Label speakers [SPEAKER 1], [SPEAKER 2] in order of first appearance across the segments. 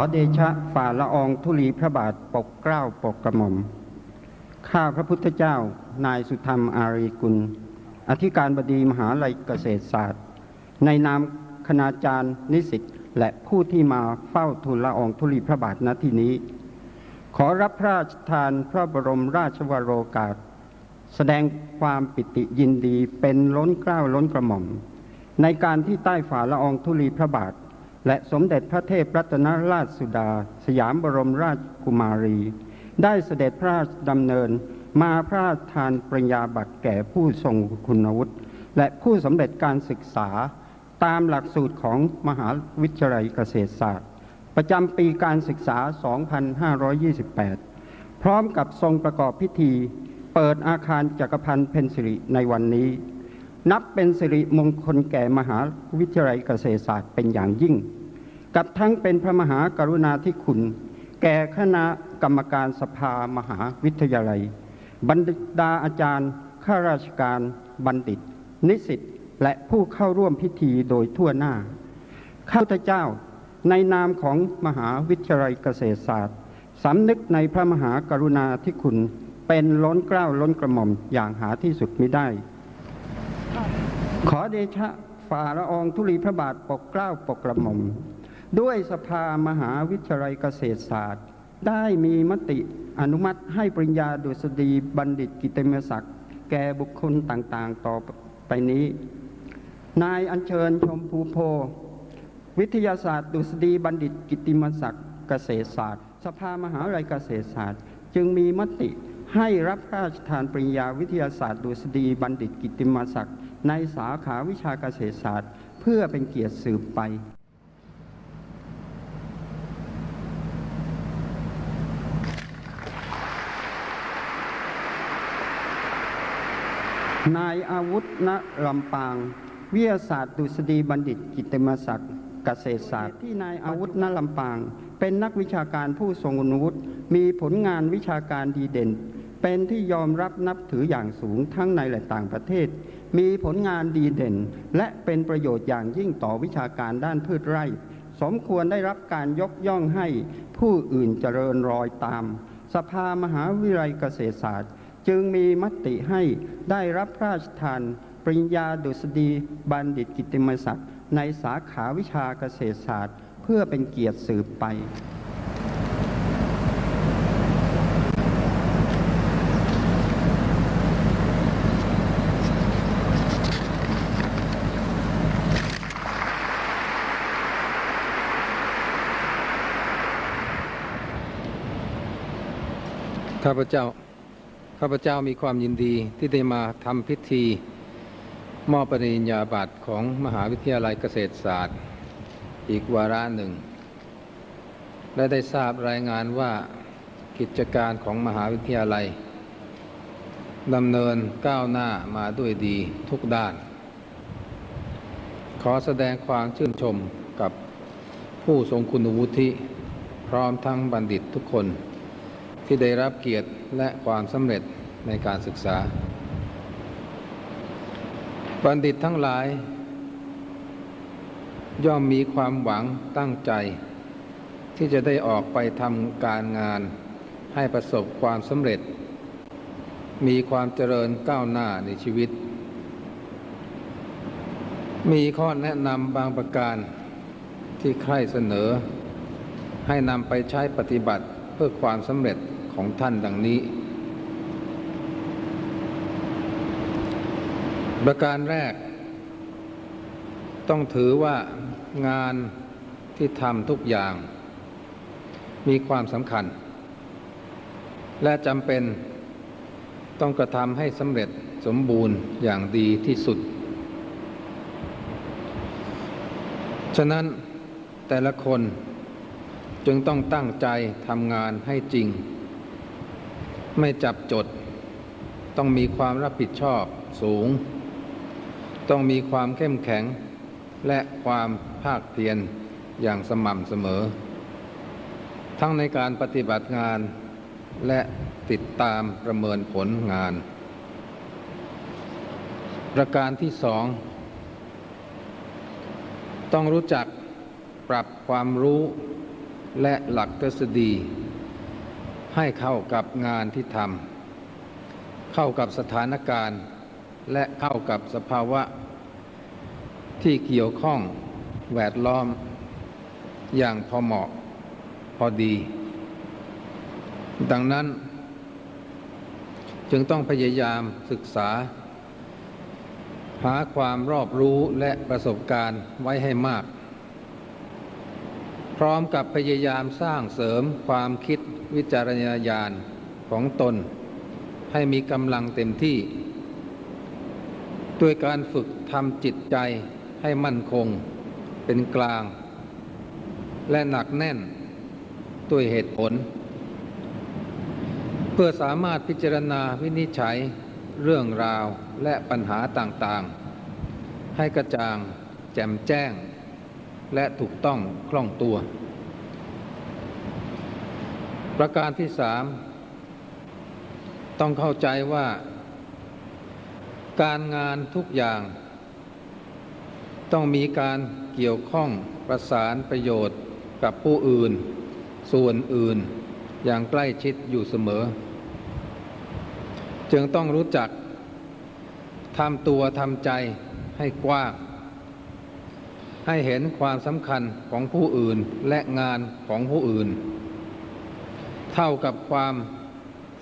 [SPEAKER 1] อเดชะฝ่าละอองธุลีพระบาทปกเกล้าปกกระหม่อม ข้าพระพุทธเจ้า นายสุธรรมอารีกุล อธิการบดีมหาลัยเกษตรศาสตร์ ในนามคณาจารย์นิสิตและผู้ที่มาเฝ้าทูลละอองธุลีพระบาทณที่นี้ ขอรับพระราชทานพระบรมราชวโรกาส แสดงความปิติยินดีเป็นล้นเกล้าล้นกระหม่อม ในการที่ใต้ฝ่าละอองธุลีพระบาท และสมเด็จพระเทพรัตนราชสุดา สยามบรมราชกุมารี ได้เสด็จพระราชดำเนินมาพระราชทานปริญญาบัตรแก่ผู้ทรงคุณวุฒิและผู้สำเร็จการศึกษาตามหลักสูตรของมหาวิทยาลัยเกษตรศาสตร์ ประจำปีการศึกษา 2528 พร้อมกับทรงประกอบพิธี เปิดอาคารจักรพันธ์เพนสิริในวันนี้ นับเป็นสิริมงคลแก่มหาวิทยาลัยเกษตรศาสตร์เป็นอย่างยิ่ง กับทั้งเป็นพระมหากรุณาธิคุณ แก่คณะกรรมการสภามหาวิทยาลัย บรรดาอาจารย์ข้าราชการบัณฑิต นิสิตและผู้เข้าร่วมพิธีโดยทั่วหน้า ข้าพเจ้าในนามของมหาวิทยาลัยเกษตรศาสตร์สำนึกในพระมหากรุณาธิคุณเป็นล้นเกล้าล้นกระหม่อมอย่างหาที่สุดมิได้ ขอเดชะฝ่าละอองธุลีพระบาทปกเกล้าปกกระหม่อมด้วยสภามหาวิทยาลัยเกษตรศาสตร์ ได้มีมติอนุมัติให้ปริญญาดุษฎีบัณฑิตกิติมศักดิ์ แก่บุคคลต่างๆ ต่อไปนี้ นายอัญเชิญชมพูโพ วิทยาศาสตร์ ดุษฎีบัณฑิตกิตติมศักดิ์เกษตรศาสตร์ สภามหาวิทยาลัยเกษตรศาสตร์ จึงมีมติ ให้รับพระราชทานปริญญาวิทยาศาสตร์ดุษฎีบัณฑิตกิติมศักดิ์ในสาขาวิชาเกษตรศาสตร์ เพื่อเป็นเกียรติสืบไปนายอาวุธณลำปาง วิทยาศาสตร์ดุษฎีบัณฑิตกิตติมศักดิ์เกษตรศาสตร์ที่นายอาวุธณลำปาง เป็นนักวิชาการผู้ทรงคุณวุฒิมีผลงานวิชาการดีเด่น เป็นที่ยอมรับนับถืออย่างสูงทั้งในและต่างประเทศ มีผลงานดีเด่น และเป็นประโยชน์อย่างยิ่งต่อวิชาการด้านพืชไร่ สมควรได้รับการยกย่องให้ผู้อื่นเจริญรอยตาม สภามหาวิทยาลัยเกษตรศาสตร์ จึงมีมติให้ได้รับพระราชทานปริญญาดุษฎีบัณฑิตกิตติมศักดิ์ในสาขาวิชาเกษตรศาสตร์ เพื่อเป็นเกียรติสืบไป
[SPEAKER 2] ข้าพเจ้า ข้าพเจ้ามีความยินดีที่ได้มาทำพิธี มอบปริญญาบัตรของมหาวิทยาลัยเกษตรศาสตร์ อีกวาระหนึ่ง และได้ทราบรายงานว่ากิจการของมหาวิทยาลัยดำเนินก้าวหน้ามาด้วยดีทุกด้าน ขอแสดงความชื่นชมกับผู้ทรงคุณวุฒิ พร้อมทั้งบัณฑิตทุกคน ที่ได้รับเกียรติและความสำเร็จในการศึกษา บัณฑิตทั้งหลาย ย่อมมีความหวังตั้งใจ ที่จะได้ออกไปทำการงานให้ประสบความสำเร็จ มีความเจริญก้าวหน้าในชีวิต มีข้อแนะนำบางประการที่ใครเสนอ ให้นำไปใช้ปฏิบัติเพื่อความสำเร็จของท่านดังนี้ ประการแรก ต้องถือว่างานที่ทำทุกอย่าง มีความสำคัญ และจำเป็นต้องกระทำให้สำเร็จสมบูรณ์อย่างดีที่สุด ฉะนั้นแต่ละคนจึงต้องตั้งใจทำงานให้จริง ไม่จับจด ต้องมีความรับผิดชอบสูง ต้องมีความเข้มแข็ง และความภาคเพียรอย่างสม่ำเสมอ ทั้งในการปฏิบัติงานและติดตามประเมินผลงาน ประการที่สอง ต้องรู้จักปรับความรู้และหลักทฤษฎี ให้เข้ากับงานที่ทำเข้ากับสถานการณ์ และเข้ากับสภาวะ ที่เกี่ยวข้องแวดล้อม อย่างพอเหมาะพอดี ดังนั้น จึงต้องพยายามศึกษา หาความรอบรู้และประสบการณ์ไว้ให้มาก พร้อมกับพยายามสร้างเสริมความคิดวิจารณญาณของตน ให้มีกำลังเต็มที่ ด้วยการฝึกทำจิตใจ ให้มั่นคง เป็นกลาง และหนักแน่นด้วยเหตุผล เพื่อสามารถพิจารณาวินิจฉัยเรื่องราวและปัญหาต่างๆ ให้กระจ่าง แจ่มแจ้ง และถูกต้องคล่องตัว ประการที่สามต้องเข้าใจว่า การงานทุกอย่าง ต้องมีการเกี่ยวข้องประสานประโยชน์กับผู้อื่น ส่วนอื่น อย่างใกล้ชิดอยู่เสมอ จึงต้องรู้จักทำตัวทำใจให้กว้าง ให้เห็นความสำคัญของผู้อื่นและงานของผู้อื่น เท่ากับความ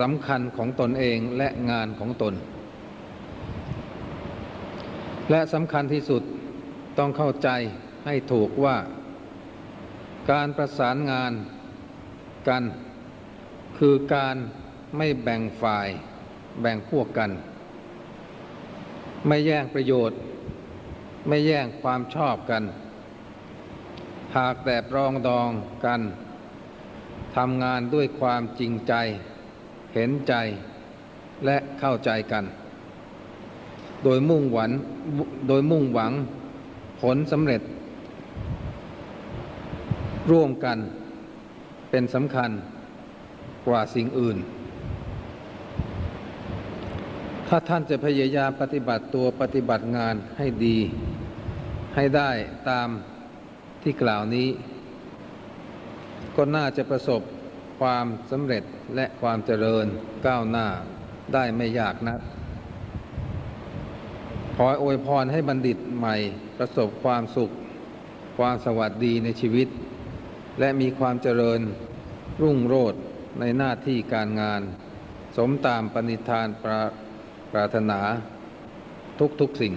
[SPEAKER 2] สำคัญของตนเองและงานของตน และสำคัญที่สุด ต้องเข้าใจให้ถูกว่า การประสานงานกัน คือการไม่แบ่งฝ่าย แบ่งพวกกัน ไม่แย่งประโยชน์ ไม่แย่งความชอบกัน หากแต่ปรองดองกันทำงานด้วยความจริงใจ เห็นใจ และเข้าใจกัน โดยมุ่งหวังโดยมุ่งหวัง ผลสำเร็จ ร่วมกันเป็นสำคัญกว่าสิ่งอื่น ถ้าท่านจะพยายามปฏิบัติตัวปฏิบัติงานให้ดี ให้ได้ตามที่กล่าวนี้ ก็น่าจะประสบความสำเร็จและความเจริญก้าวหน้าได้ไม่ยากนัก ขออวยพรให้บัณฑิตใหม่ประสบความสุข ความสวัสดีในชีวิต และมีความเจริญรุ่งโรจน์ในหน้าที่การงาน สมตามปณิธานปราปรารถนาทุกๆสิ่ง